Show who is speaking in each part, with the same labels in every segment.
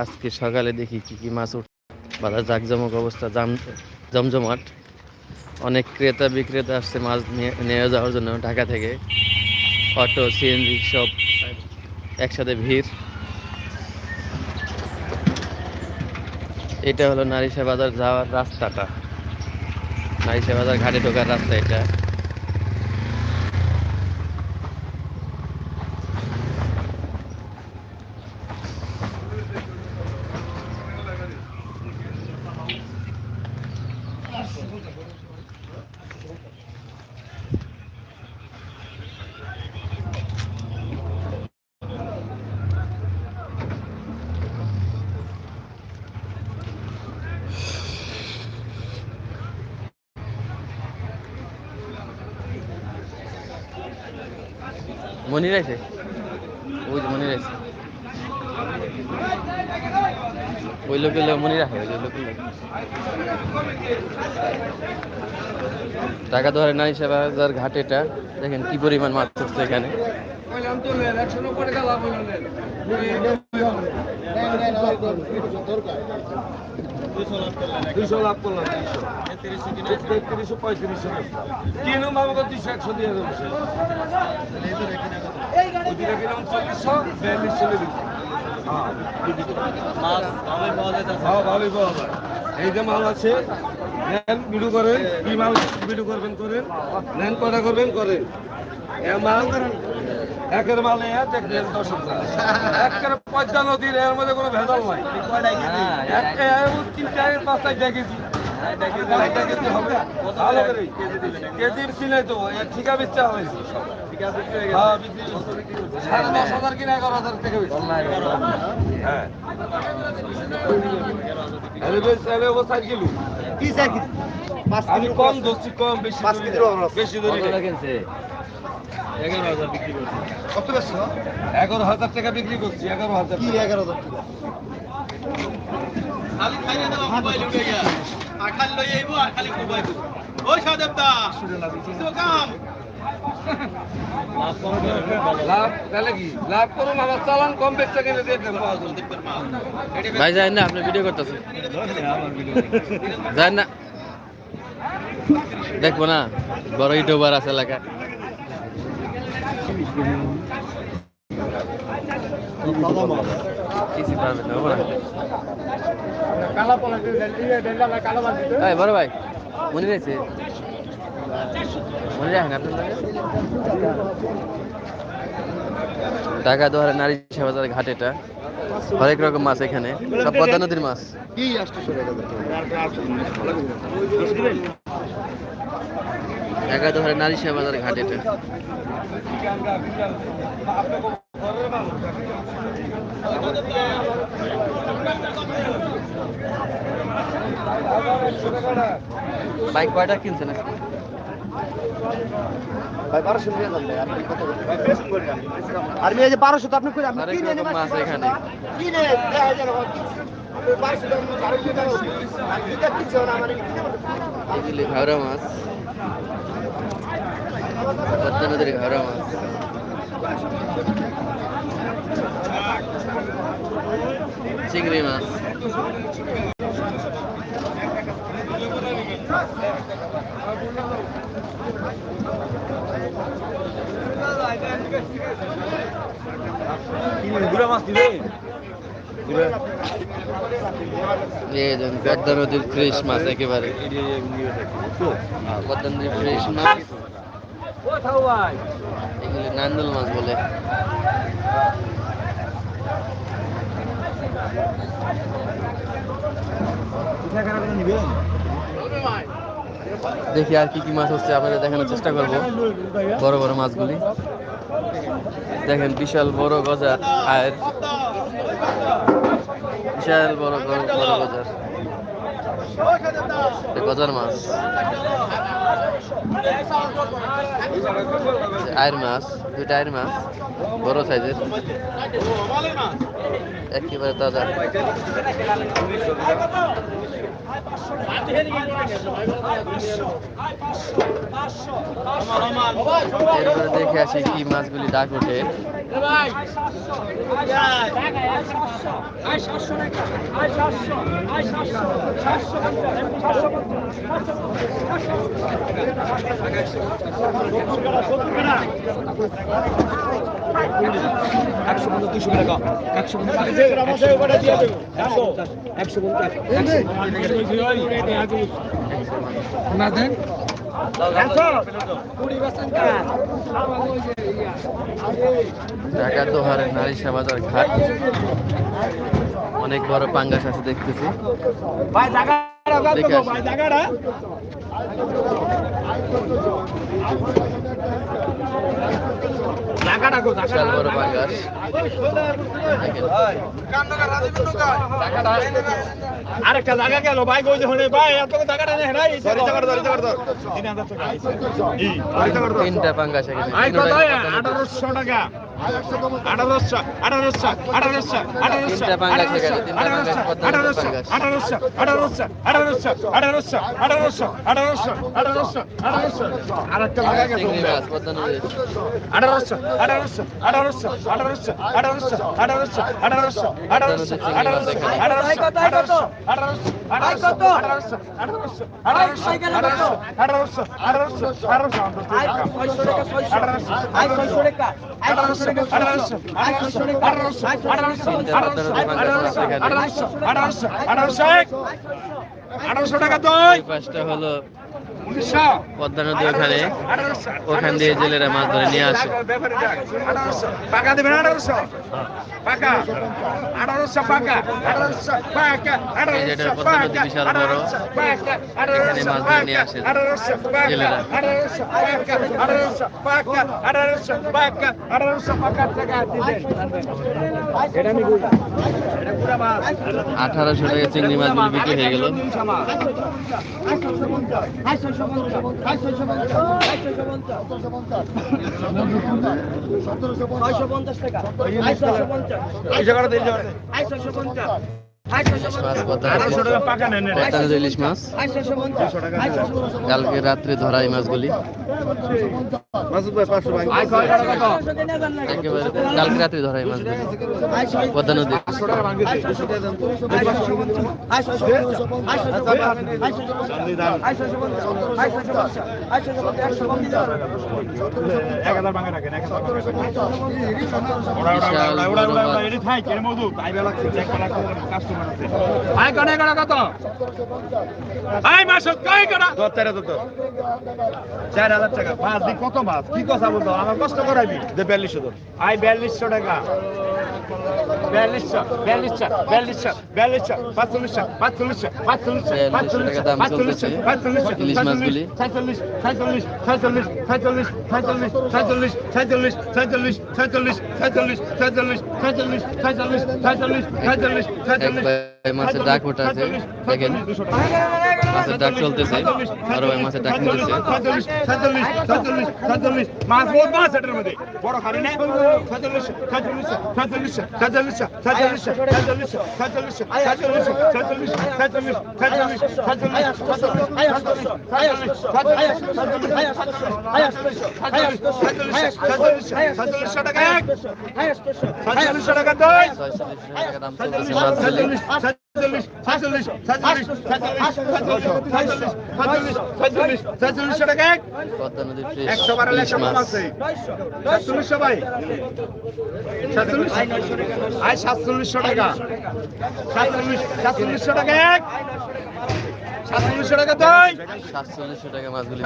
Speaker 1: আজকে সকালে দেখি কি কি মাছ উঠ বাজার জাকজমক অবস্থা, জাম জমজমাট। অনেক ক্রেতা বিক্রেতা আসছে মাছ নিয়ে যাওয়ার জন্য ঢাকা থেকে। অটো সিএনজি সব একসাথে ভিড়। এটা হলো নারিশা বাজার যাওয়ার রাস্তাটা। নারিশা বাজার ঘাটে ঢোকার রাস্তা এটা। মনির আছে? ওই যে মনির আছে। ওই লোক মনির রাখে ওই লোক টাকা ধরে নাই বাজার ঘাট এটা। দেখেন কি পরিমাণ মাছ হচ্ছে এখানে।
Speaker 2: দুইশো লাভ করলাম দুইশো। তেত্রিশশো পঁয়ত্রিশশো কিনুম আমাকে? দুইশো একশো দিয়ে দেবো চল্লিশশো দিচ্ছি হ্যাঁ। ভালোই পাওয়া যায় এই যে মাল আছে নেন বিডু করেন। কি মাল বিডু করবেন করেন? নেন কটা করবেন করেন? একের মাল দেখবেন দশ একের পদ্মা নদীর এর মধ্যে কোনো ভেজাল নাই। এক তিনটা পাঁচটায় দেখেছি। কেজি সিলাই তো ঠিকা হয়েছে। হ্যাঁ। সাড়ে দশ হাজার কিনা এগারো হাজার থেকে বেশি। হ্যাঁ। বেশ। আমি কম ধরছি কম বেশি ধরি না। বেশি ধরি না।
Speaker 3: কত বেশি
Speaker 2: এগারো হাজার টাকা বিক্রি করছি এগারো হাজার
Speaker 3: কি এগারো হাজার টাকা?
Speaker 2: লাভ তাহলে কি? লাভ করুন আমার চালান কম বেচতে গেলে দিয়ে দেন। পাওয়া যাবে।
Speaker 1: ভাই যায় না আপনি ভিডিও করতেছেন। যায় না। দেখব না বড় ইউটিউবার আছে এলাকায়। না বড় ভাই, মনে রয়েছে? মনে রাখেন ঢাকা দোহারে নারী বাজার ঘাট এটা। হরেক রকম মাছ এখানে। সব পদ্মা নদীর মাছ। ঢাকা দোহারে নারী বাজার ঘাট এটা। বাইক কয়টা কিনছেন?
Speaker 3: ভাই বারোশো নিয়ে যান ভাই আপনি কত আর মেয়ে যে বারোশো তো আপনি করে আপনি কিনে
Speaker 1: মাছ এখানে।
Speaker 3: কিনে বারোশো। টাকা কিনছে না কিনে।
Speaker 1: মাছ। পদ্মা নদীর চিংড়ি মাছ।
Speaker 2: গুড়া মাছ দিবে
Speaker 1: পদ্মা নদীর ফ্রেশ মাছ একেবারে। পদ্মা নদীর ফ্রেশ মাছ। এগুলি নান্দুল মাছ বলে। দেখি আর কি কি মাছ হচ্ছে, আপনাদের দেখানোর চেষ্টা করব। বড় বড় মাছগুলি। দেখেন, বিশাল বড় গজা আয়ের বিশাল বড় বড় গজার। গজার মাছ। আয়ের মাছ দুইটা আয়ের মাছ বড় সাইজের। একেবারে তাজা। এরপরে দেখে আসি কি মাছগুলি ডাক ওঠে। একশো পঞ্চাশ দুশো টাকা একশো একশো না দেন নারী সেবাজার ঘাট অনেক বড় পাঙ্গাস আছে দেখতেছি বিশাল বড় পাঙ্গাস
Speaker 3: আরেকটা জায়গা গেল ভাই কই হলে ভাই এত টাকাটা নেই নাই
Speaker 1: তিনটা পাঙ্গাস এখানে।
Speaker 3: আই কত
Speaker 1: তিনটাই পদ্মা নদীর।
Speaker 3: আঠারোশো টাকা। আঠারোশো আঠারোশো আঠারোশো আঠারোশো আঠারোশো। আঠারোশো আঠারোশো আঠারোশো আঠারোশো আঠারোশো আঠারোশো আঠারোশো আরেকটা আঠারোশো আঠারোশো আঠারোশো আঠারোশো আঠারোশো আঠারোশো আঠারোশো আঠারোশো আঠারোশো আঠারোশো আঠারোশো আঠারোশো আঠারোশো আঠারোশো আঠারোশো আঠারোশো আঠারোশো আঠারোশো আঠারোশো আঠারোশো টাকা
Speaker 1: তো পাঁচটা হলো পদ্মা নদী ওখানে ওখান দিয়ে জেলেরা মাছ ধরে নিয়ে আসে
Speaker 3: পাকা দেবেন আঠারোশো পাকা আঠারোশো পাকা আঠারোশো পাকা আঠারোশো পাকা
Speaker 1: মাছ নিয়ে আসে
Speaker 3: আঠারোশো পাকা। আঠারোশো পাকা টাকা মাছ
Speaker 1: আঠারোশো চিংড়ি মাছগুলি বিক্রি হয়ে গেল
Speaker 3: সতেরোশো
Speaker 1: পঞ্চাশ
Speaker 3: টাকা আইসো পঞ্চাশ
Speaker 1: আইসো পঞ্চাশ ইলিশ মাছ কালকে রাত্রে ধরা এই মাছগুলি। কালকে রাত্রে ধরা এই মাছগুলি। পদ্মা নদী বিশাল
Speaker 3: আয় কানে কানা কত? আয় মাস কাই কানা দশ চার হাজার দশ চার হাজার টাকা। মাছ দি কত মাছ? কি কথা বলতো? আমার কষ্ট করাবি। দে বিয়াল্লিশশো আয় বিয়াল্লিশশো টাকা। বিয়াল্লিশশো বিয়াল্লিশশো বিয়াল্লিশশো বিয়াল্লিশশো পাঁচচল্লিশশো পাঁচচল্লিশশো পাঁচচল্লিশশো
Speaker 1: ইলিশ মাছগুলি।
Speaker 3: ছয়চল্লিশ ছয়চল্লিশ ছয়চল্লিশ ছয়চল্লিশ ছয়চল্লিশ ছয়চল্লিশ ছয়চল্লিশ ছয়চল্লিশ ছয়চল্লিশ ছয়চল্লিশ ছয়চল্লিশ ছয়চল্লিশ ছয়চল্লিশ ছয়চল্লিশ ছয়চল্লিশ ছয়চল্লিশ
Speaker 1: এক ভাই মাছের ডাক উঠাছে দেখেন মাছের ডাক চলতেছে আরো ভাই মাছের ডাক নিতেছে
Speaker 3: মাছ বহুত মাছ এটার মধ্যে বড় খারি নাই টাকা টাকা
Speaker 1: দাম চলতেছে মাছ
Speaker 3: একশো আছে ভাই টাকা সাতচল্লিশশো টাকা এক সাতশো টাকা
Speaker 1: টাকা মাছগুলি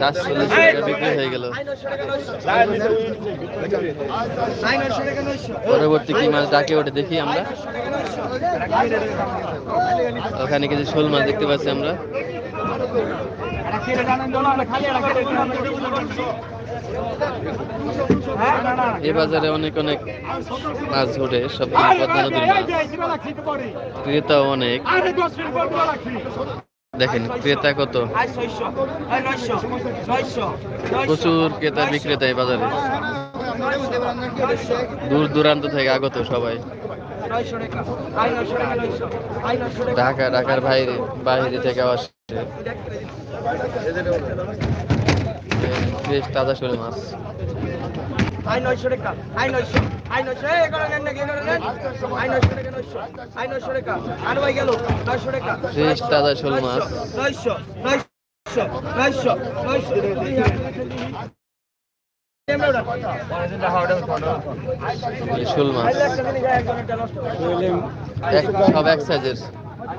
Speaker 1: সাতচল্লিশ টাকা বিক্রি হয়ে গেল। পরবর্তী কি মাছ ডাকে ওঠে দেখি আমরা। ওখানে কিছু শোল মাছ দেখতে পাচ্ছি আমরা। এই বাজারে অনেক অনেক মাছ নদীর মাছ। ক্রেতাও অনেক। দেখেন, ক্রেতা কত? প্রচুর ক্রেতা বিক্রেতা এই বাজারে। দূর দূরান্ত থেকে আগত সবাই। ঢাকা, ঢাকার বাইরে বাইরে থেকে আসছে বেশ তাজা শোল মাছ।
Speaker 4: আয় নয়শো টাকা আয় নয়শো আয় নয়শো এই এগারো নেন নাকি এগারো নেন? আয় নয়শো টাকা নয়শো আয় নয়শো টাকা। আর ভাই গেল নয়শো টাকা।
Speaker 1: ফ্রেশ তাজা শোল মাছ।
Speaker 4: নয়শো নয়শো নয়শো নয়শো।
Speaker 1: শোল মাছ। সব এক সাইজের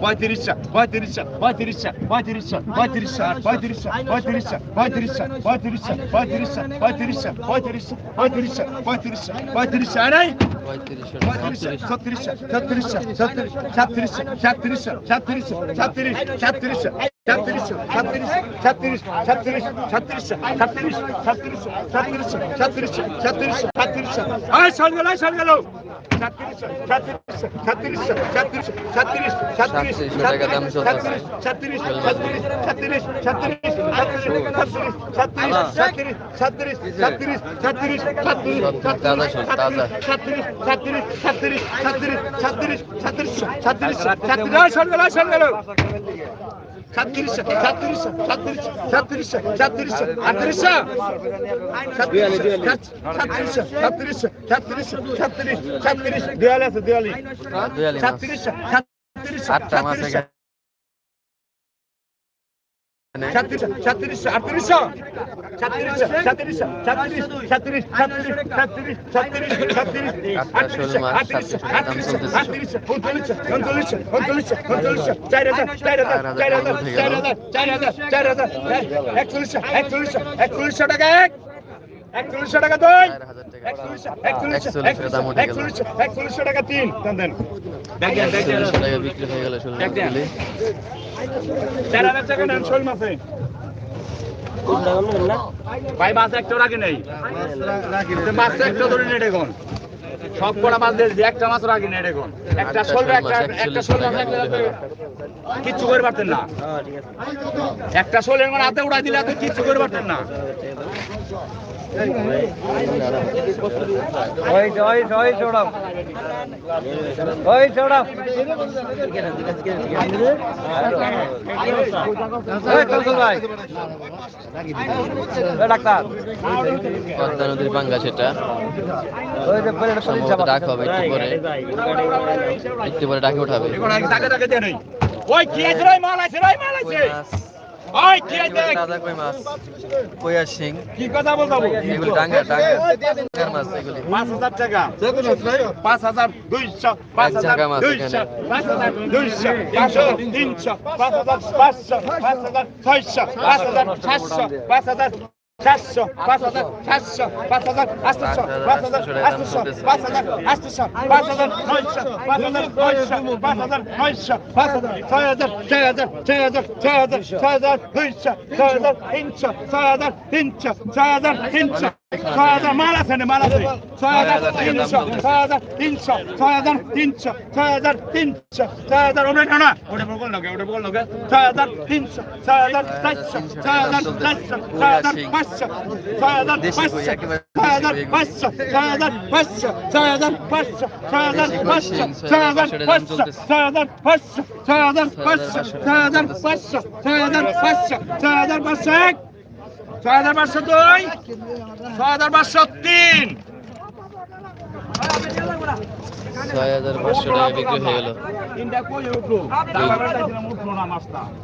Speaker 3: পঁয়ত্রিশশো পঁয়ত্রিশশো পঁয়ত্রিশশো পঁয়ত্রিশশো পঁয়ত্রিশশো পঁয়ত্রিশশো পঁয়ত্রিশশো পঁয়ত্রিশশো পঁয়ত্রিশশো পঁয়ত্রিশশো পঁয়ত্রিশশো পঁয়ত্রিশশো পঁয়ত্রিশশো পঁয়ত্রিশশো পঁয়ত্রিশশো আয় নাই
Speaker 1: পঁয়ত্রিশশো
Speaker 3: ছত্রিশশো ছত্রিশশো ছত্রিশ সাতত্রিশশো সাতত্রিশশো সাতত্রিশশো সাতত্রিশশো সাতত্রিশ সাতত্রিশ সাতত্রিশ সাতত্রিশ সাতত্রিশ সাতত্রিশ সাতত্রিশ সাতত্রিশ সাতত্রিশ আয় সর গেল সর গেল
Speaker 1: দাম চলতেছে।
Speaker 3: সাতত্রিশ সাতত্রিশ সাতত্রিশ সাতত্রিশ সাতত্রিশ সাতত্রিশ সাতত্রিশ সাতত্রিশ সাতত্রিশ সাতত্রিশ
Speaker 1: সব তাজা শোল, তাজা।
Speaker 3: সাতত্রিশ সাতত্রিশ সাতত্রিশ সাতত্রিশ সাতত্রিশ সাতত্রিশ সাতত্রিশ সাতত্রিশ সর গেল সর গেল সাতত্রিশশো সাতত্রিশশো সাতত্রিশশো সাতত্রিশশো আটত্রিশশো সাতত্রিশশো সাতত্রিশশো সাতত্রিশশো সাতত্রিশ সাতত্রিশ দেওয়ালি আছে দেওয়ালি সাতত্রিশশো সাতত্রিশশো একচল্লিশশো টাকা এক একচল্লিশশো টাকা দুই একচল্লিশশো একচল্লিশশো টাকা। তিন দেন দেন।
Speaker 1: বিক্রি হয়ে গেল শোল
Speaker 3: মাছে একটা রাখি নেই মাছ একটা একটা একটা শোল
Speaker 1: শোল
Speaker 3: একটা একটা শোল কিচ্ছু করে পারতেন না একটা শোলের মানে হাতে উড়াই দিলে কিচ্ছু করে পারতেন না।
Speaker 1: পদ্মা নদীর পাঙ্গা সেটা ডাক হবে একটু পরে ডাকে উঠাবে
Speaker 3: মাল আছে মাল আছে
Speaker 1: তাজা কই মাছ? কইয়া শিং?
Speaker 3: কি কথা বলতাবো
Speaker 1: এগুলো ডাঙ্গা ডাঙ্গা। মাছ এগুলি।
Speaker 3: 5000 টাকা। যে কোন
Speaker 1: 5000
Speaker 3: 200
Speaker 1: 5000 মাছ 200
Speaker 3: 5000 200 5000 300 5000 500 5000 600 5000 700 5000 চারশো পাঁচ হাজার সাতশো পাঁচ হাজার আটশো পাঁচ হাজার আটশো পাঁচ হাজার আটশো পাঁচ হাজার নয়শো পাঁচ হাজার নয়শো পাঁচ হাজার নয়শো পাঁচ হাজার ছয় হাজার ছয় হাজার ছয় হাজার ছয় হাজার ছয় হাজার দুইশো ছয় হাজার তিনশো ছয় হাজার তিনশো ছয় হাজার তিনশো। ছয় হাজার মাল আছে মাল আছে ছয় হাজার তিনশো ছয় হাজার তিনশো ছয় হাজার তিনশো ছয় হাজার তিনশো ছয় হাজার ওটা না ওটা বল লোকে ওটা বল লোকে ছয় হাজার তিনশো ছয় হাজার চারশো ছয় হাজার চারশো ছয় হাজার পাঁচশো ছয় হাজার পাঁচশো ছয় হাজার পাঁচশো ছয় হাজার পাঁচশো ছয় হাজার পাঁচশো ছয় হাজার পাঁচশো ছয় হাজার পাঁচশো ছয় হাজার পাঁচশো ছয় হাজার পাঁচশো ছয় হাজার পাঁচশো ছয় হাজার পাঁচশো ছয় হাজার পাঁচশো এক ছয় হাজার পাঁচশো দুই ছয় হাজার পাঁচশো তিন।
Speaker 1: ছয় হাজার পাঁচশো টাকা বিক্রি হয়ে গেল।
Speaker 3: তিনটা কই উঠল?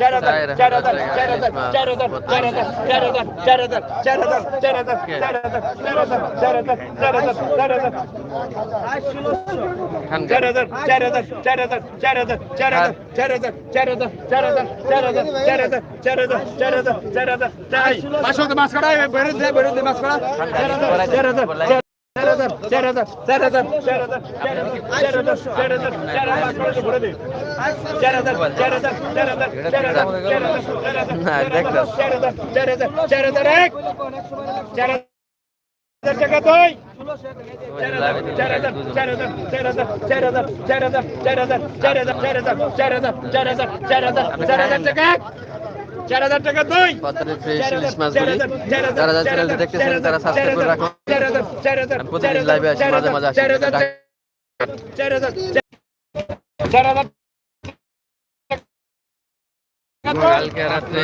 Speaker 3: চার হাজার চার হাজার বারের একশো কম আছে চার হাজার চার হাজার চার হাজার চার হাজার চার হাজার চার হাজার চার হাজার চার হাজার চার হাজার চার হাজার চার হাজার চার হাজার চার হাজার চার হাজার
Speaker 4: আয় ষোলোশো
Speaker 3: টাকা দই টাকা
Speaker 1: পদ্মার ফ্রেশ ইলিশ মাছ ধরি যারা যারা চ্যানেলটি দেখতেছেন তারা সাবস্ক্রাইব করে রাখুন প্রতিদিন লাইভে আসি মাঝে মাঝে আসি কালকে রাত্রে